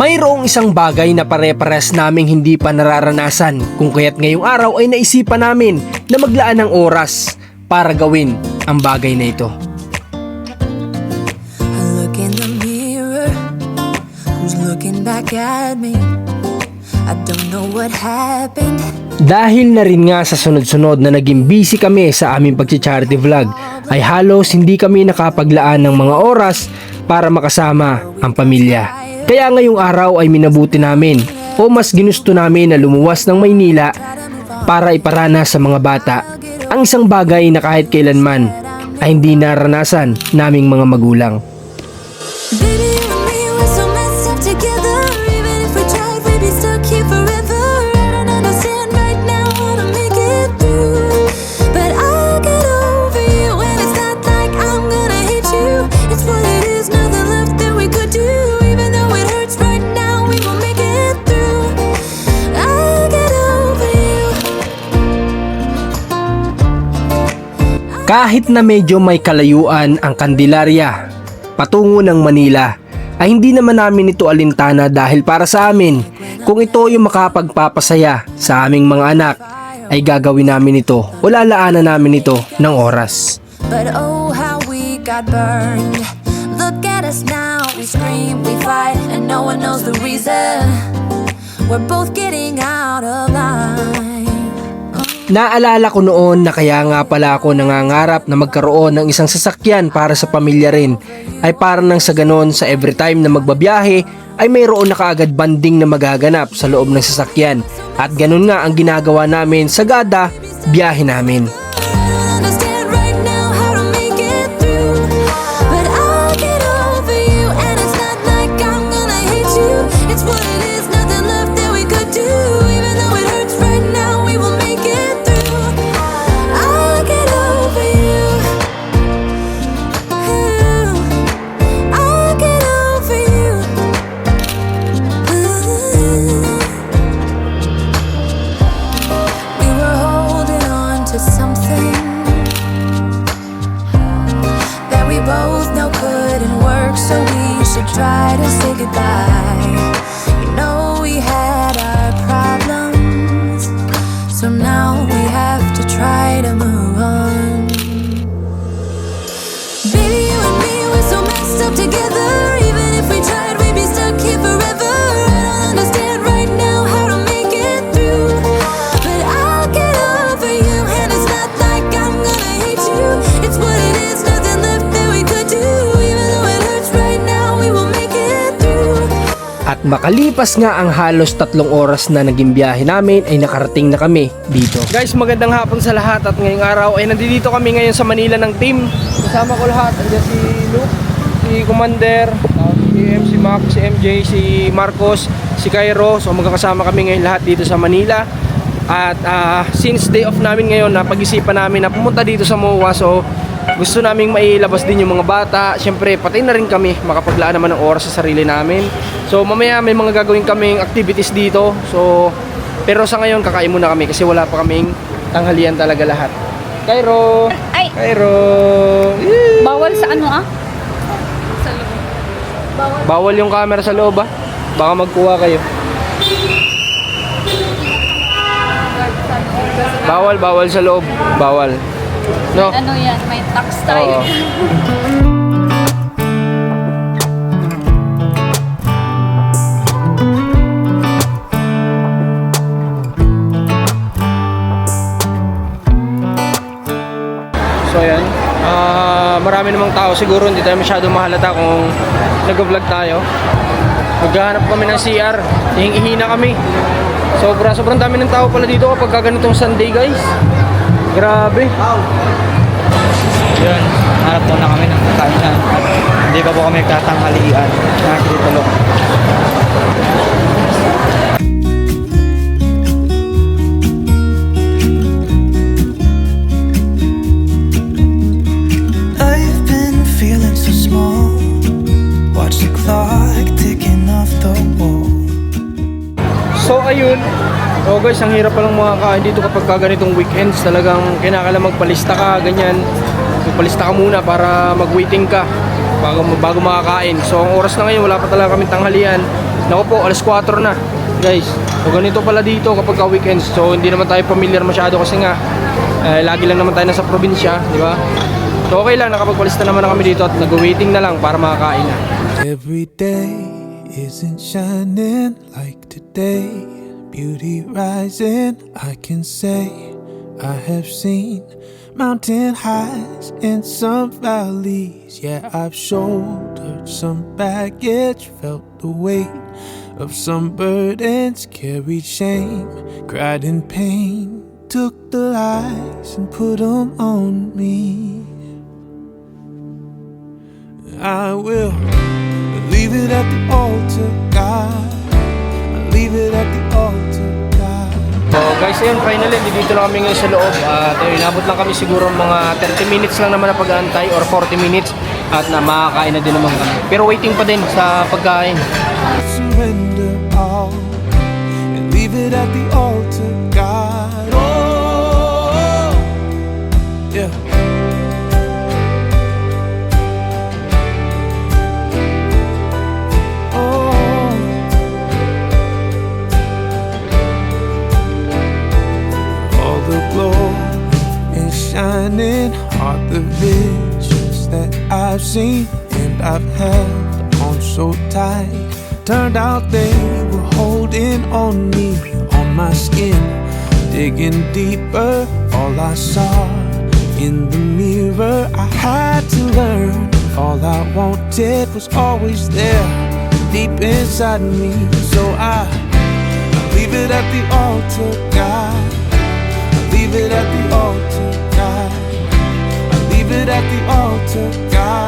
Mayroong isang bagay na pare-pares naming hindi pa nararanasan kung kaya't ngayong araw ay naisipan namin na maglaan ng oras para gawin ang bagay na ito. I look in the mirror. Who's looking back at me? I don't know what happened. Dahil na rin nga sa sunod-sunod na naging busy kami sa aming pag-charity vlog ay halos hindi kami nakapaglaan ng mga oras para makasama ang pamilya. Kaya ngayong araw ay minabuti namin o mas ginusto namin na lumuwas ng Maynila para iparana sa mga bata ang isang bagay na kahit kailanman ay hindi naranasan naming mga magulang. Baby, Kahit na medyo may kalayuan ang Candelaria patungo ng Manila ay hindi naman namin ito alintana dahil para sa amin kung ito yung makapagpapasaya sa aming mga anak ay gagawin namin ito o lalaanan namin ito ng oras. But oh, how we got burned. Look at us now, we scream, we fight, and no one knows the reason. We're both getting out of line. Naalala ko noon na kaya nga pala ako nangangarap na magkaroon ng isang sasakyan para sa pamilya rin ay para nang sa ganon sa every time na magbabiyahe ay mayroon na kaagad banding na magaganap sa loob ng sasakyan at ganon nga ang ginagawa namin sa gada biyahe namin. Makalipas nga ang halos tatlong oras na naging biyahe namin ay nakarating na kami dito. Guys, magandang hapon sa lahat at ngayong araw ay nandito kami ngayon sa Manila ng team. Kasama ko lahat. Andiyan si Luke, si Commander, uh, si MC Mac, si MJ, si Marcos, si Cairo. So magkakasama kami ngayon lahat dito sa Manila. At ah, since day off namin ngayon, napag-isipan namin na pumunta dito sa MOA. So gusto naming mailabas din yung mga bata. Siyempre, pati na rin kami makapaglaan naman ng oras sa sarili namin. So mamaya may mga gagawin kaming activities dito. So pero sa ngayon kakain muna kami kasi wala pa kaming tanghalian talaga lahat. Cairo! Ay! Cairo! Yee! Bawal sa ano ah? Bawal yung camera sa loob ah. Baka magkuha kayo. Bawal, bawal sa loob. Bawal. No? Ano yan? May tax tayo. Oo. So ayan, Ah, marami namang tao siguro hindi tayo masyado mahalata kung nag-vlog tayo. Maghahanap kami ng CR, hihing-ihina kami. Sobra, sobrang dami ng tao pala dito kapag ganitong Sunday guys. Grabe. Yun, harap muna kami ng kainan. Hindi pa po kami katanghalian. Nakikitulog. So guys, ang hirap palang makakain dito kapag ka ganitong weekends. Talagang kinakailangan magpalista ka, ganyan. Magpalista ka muna para mag-waiting ka bago, bago makakain. So ang oras na ngayon, wala pa talaga kami tanghalian. Naku po, alas 4 na. Guys, so ganito pala dito kapag ka weekends. So hindi naman tayo familiar masyado kasi nga eh, lagi lang naman tayo nasa probinsya, di ba? So okay lang, nakapagpalista naman na kami dito at nag-waiting na lang para makakain na. Every day isn't shining like today. Beauty rising, I can say I have seen mountain highs and some valleys. Yeah, I've shouldered some baggage, felt the weight of some burdens, carried shame, cried in pain, took the lies and put them on me. I will leave it at the altar, God. So guys, ayun, finally, dito na kami ngayon sa loob. At ayun, inabot lang kami siguro mga 30 minutes lang naman na pag-aantay or 40 minutes at na makakain na din naman kami. Pero waiting pa din sa pagkain. Surrender all and leave it at the altar, God. Oh, yeah. Seen and I've held on so tight. Turned out they were holding on me, on my skin, digging deeper. All I saw in the mirror, I had to learn. All I wanted was always there, deep inside me. So I, I leave it at the altar, God. I leave it at the altar, God. I leave it at the altar, God.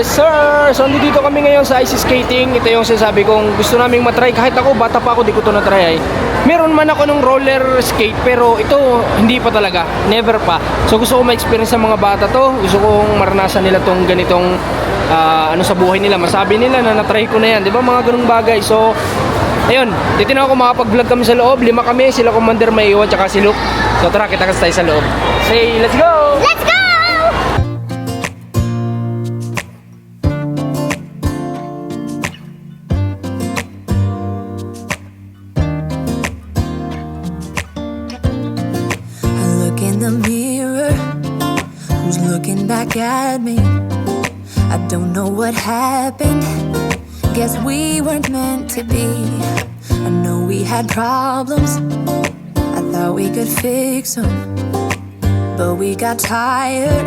Yes, sir. So, dito kami ngayon sa ice skating. Ito yung sinasabi kong gusto naming matry. Kahit ako, bata pa ako, di ko to na-try ay. Meron man ako ng roller skate, pero ito, hindi pa talaga. Never pa. So, gusto ko ma-experience sa mga bata to. Gusto kong maranasan nila tong ganitong ah, ano sa buhay nila. Masabi nila na na-try ko na yan. Di ba mga ganung bagay? So, ayun. Titinaw ko makapag-vlog kami sa loob. Lima kami. Sila Commander Maiwan, tsaka si Luke. So, tara, kita tayo sa loob. Say, let's go! Let's go! Back at me? I don't know what happened. Guess we weren't meant to be. I know we had problems. I thought we could fix them. But we got tired.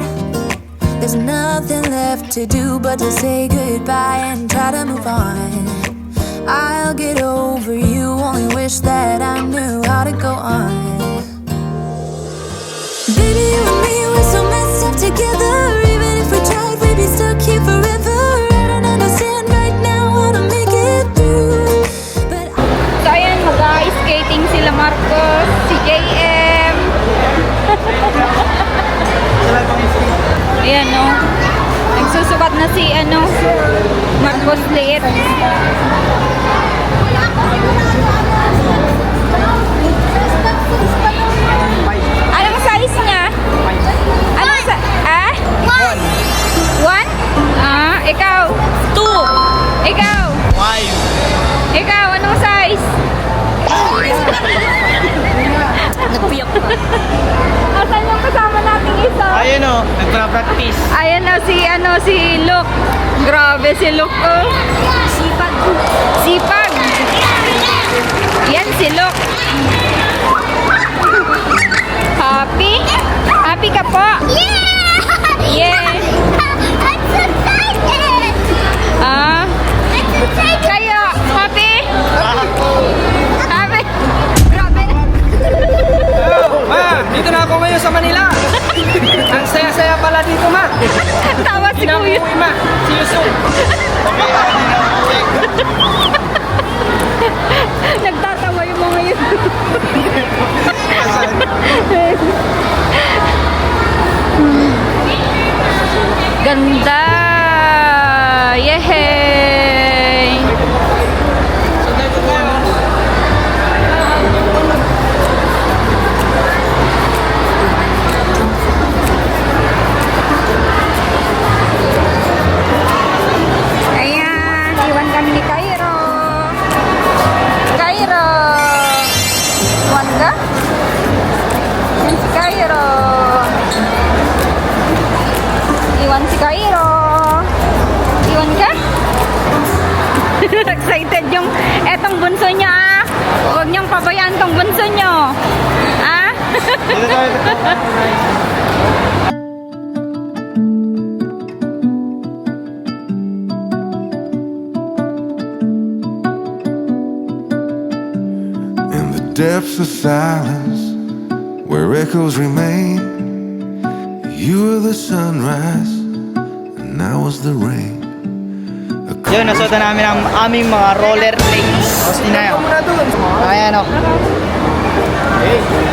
There's nothing left to do but to say goodbye and try to move on. I'll get over you, only wish that I knew how to go on. Baby, you and me, we're so messed up together. Na si ano, Marcos Liit. Anong size niya? Anong sa... Ah? One. One? Ah, ikaw? Two. Ikaw? Five. Ikaw, anong size? Nagpiyak pa. Ayun o, nagpa-practice. Ayan o, oh, si, ano, si Luke. Grabe si Luke. Oh. Sipag. Sipag. Yan si Luke. Happy? Happy ka po? Yeah! Yeah! I'm so! Ah? I'm so excited! Grabe! Ma, dito na ako ngayon sa Manila! Ang saya-saya pala dito, ma. Tawa si Kuya. Pinang-uwi, ma. See you soon. Doon ka? Excited yung etong bunso niya ah. Huwag niyang pabayaan tong bunso niyo. Ah? In the depths of silence where echoes remain you were the sunrise and I was the rain yun, nasuot na namin ang aming mga roller blades. Tapos na yun. Ayan o. Oh.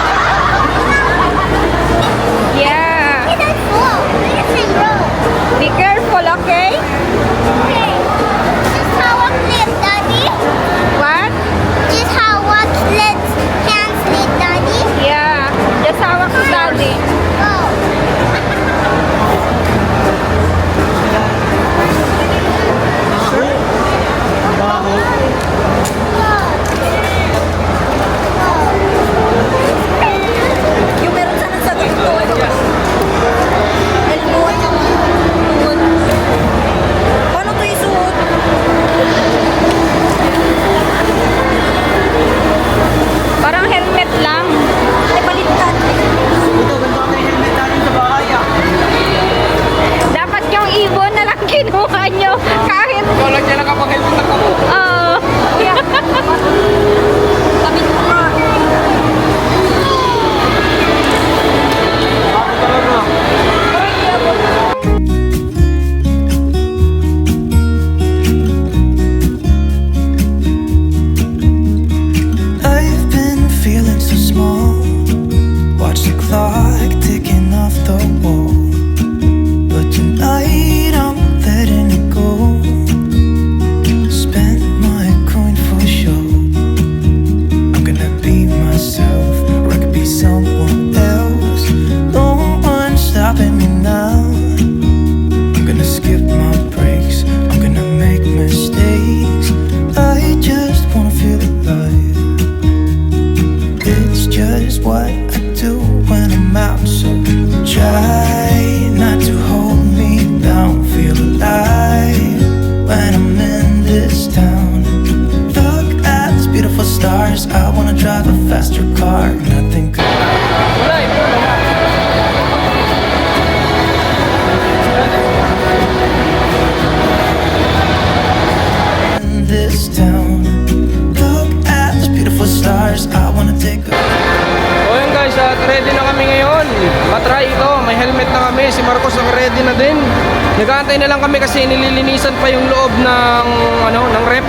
lang kami kasi nililinisan pa yung loob ng ano, ng rep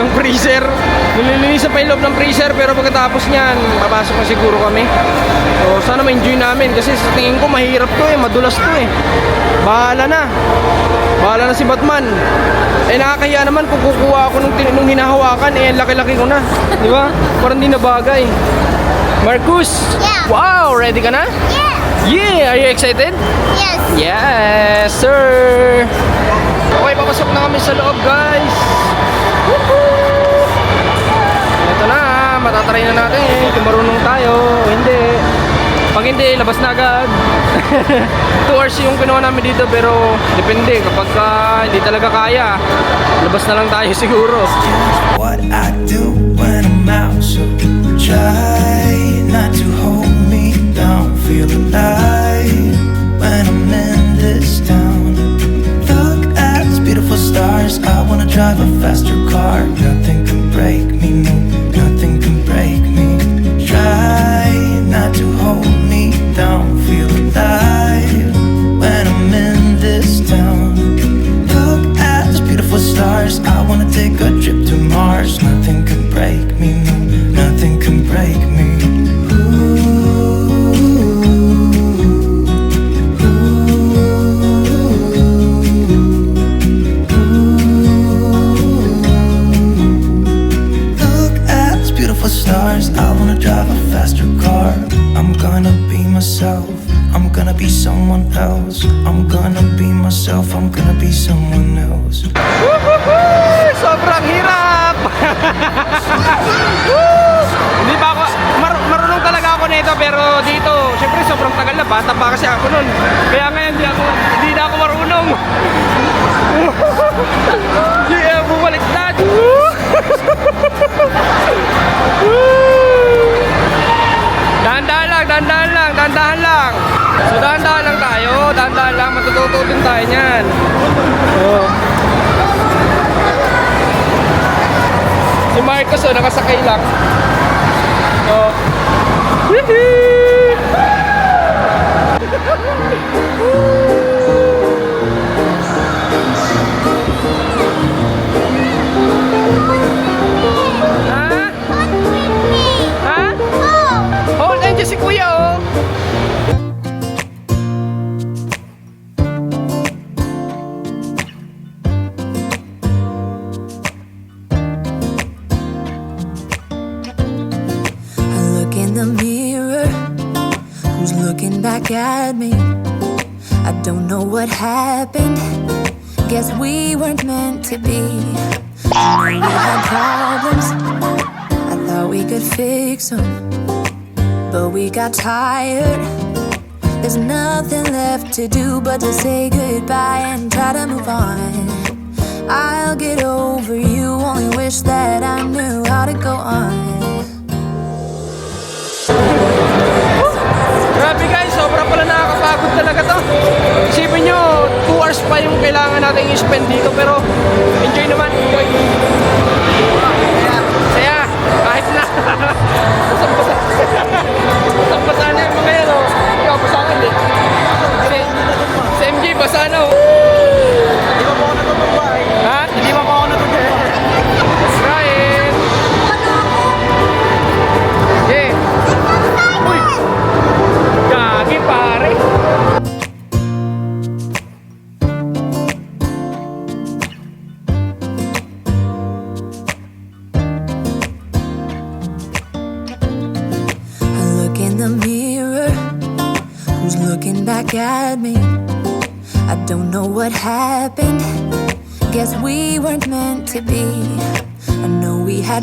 ng freezer. Nililinisan pa yung loob ng freezer pero pagkatapos niyan, papasok na siguro kami. So sana ma-enjoy namin kasi sa tingin ko mahirap to eh, madulas to eh. Bahala na. Bahala na si Batman. Eh nakakahiya naman kung kukuha ako nung, nung hinahawakan eh laki-laki ko na. Di ba? Parang di na bagay. Marcus! Yeah. Wow! Ready ka na? Yes! Yeah! Are you excited? Yes! Yes, sir! Okay, papasok na kami sa loob, guys! Woohoo! Ito na, matatry na natin eh, kung marunong tayo o hindi. Pag hindi, labas na agad. 2 hours yung kinuha namin dito pero depende kapag ah, hindi talaga kaya, labas na lang tayo siguro. what I do when I'm out. So try feel the night. Myself. I'm gonna be someone else. I'm gonna be myself. I'm gonna be someone else. Sobrang hirap! Hindi pa ako, mar- marunong talaga ako nito pero dito, syempre sobrang tagal na, bata pa kasi ako nun. Kaya ngayon hindi ako, hindi na ako marunong. yeah, bumaliktad. Woo! Dahan-dahan lang, dahan-dahan lang. So dahan-dahan lang tayo, dahan-dahan lang, matututo din tayo niyan. Oh. Si Marcos oh, nakasakay lang. Oh. Wihee! happened. Guess we weren't meant to be. We had problems. I thought we could fix them. But we got tired. There's nothing left to do but to say goodbye and try to move on. I'll get over you, only wish that I knew how to go on. Sobra pala nakakapagod talaga to. Isipin nyo, 2 hours pa yung kailangan natin i-spend dito pero enjoy naman, enjoy. Saya, kahit na. Basang-basa. Basang-basa na yung mga yan, oh. Ikaw, basa ka. Si, si MJ, basa na, oh.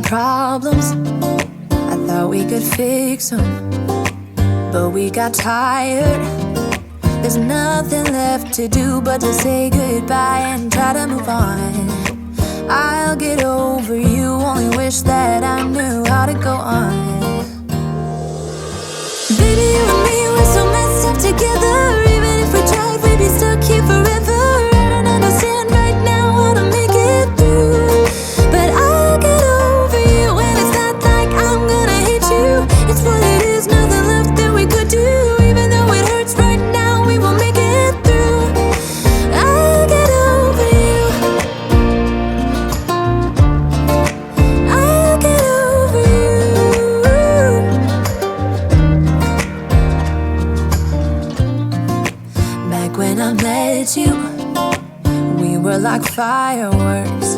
Problems. I thought we could fix them. But we got tired. There's nothing left to do but to say goodbye and try to move on. I'll get over you, only wish that I knew how to go on. Baby, you and me, we're so messed up together. Fireworks.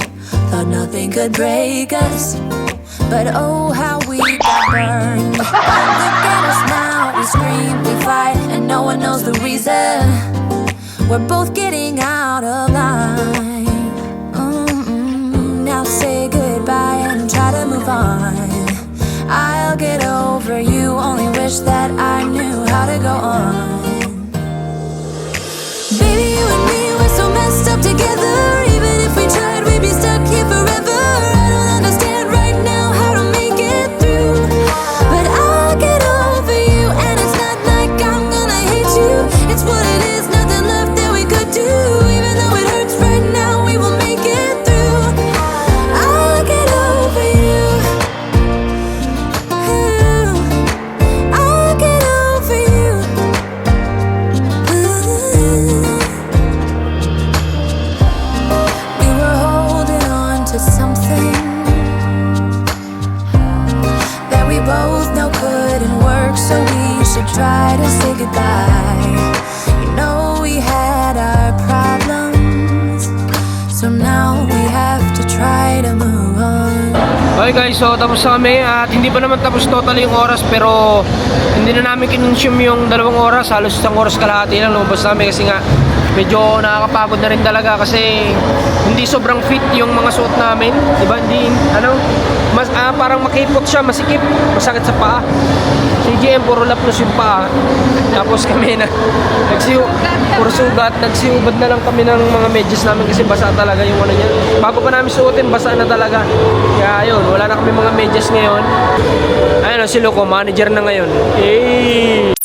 Thought nothing could break us. But oh, how we got burned. Look at us now, we scream, we fight, and no one knows the reason. We're both getting out of line. Mm-mm. Now say goodbye and try to move on. I'll get over you, only wish that I knew how to go on. Okay guys, so tapos kami at hindi pa naman tapos totally yung oras pero hindi na namin kinonsume yung dalawang oras, halos isang oras kalahati lang lumabas namin kasi nga medyo nakakapagod na rin talaga kasi hindi sobrang fit yung mga suot namin, di ba? Hindi, ano, mas, ah, parang makipot siya, masikip, masakit sa paa. Si GM, puro lapnos yung paa. Tapos kami na, nagsiu, puro sugat, nagsiubad na lang kami ng mga medyas namin kasi basa talaga yung ano niya. Bago pa namin suotin, basa na talaga. Kaya ayun, wala na kami mga medyas ngayon. Ayun, si Loco, manager na ngayon. Eh!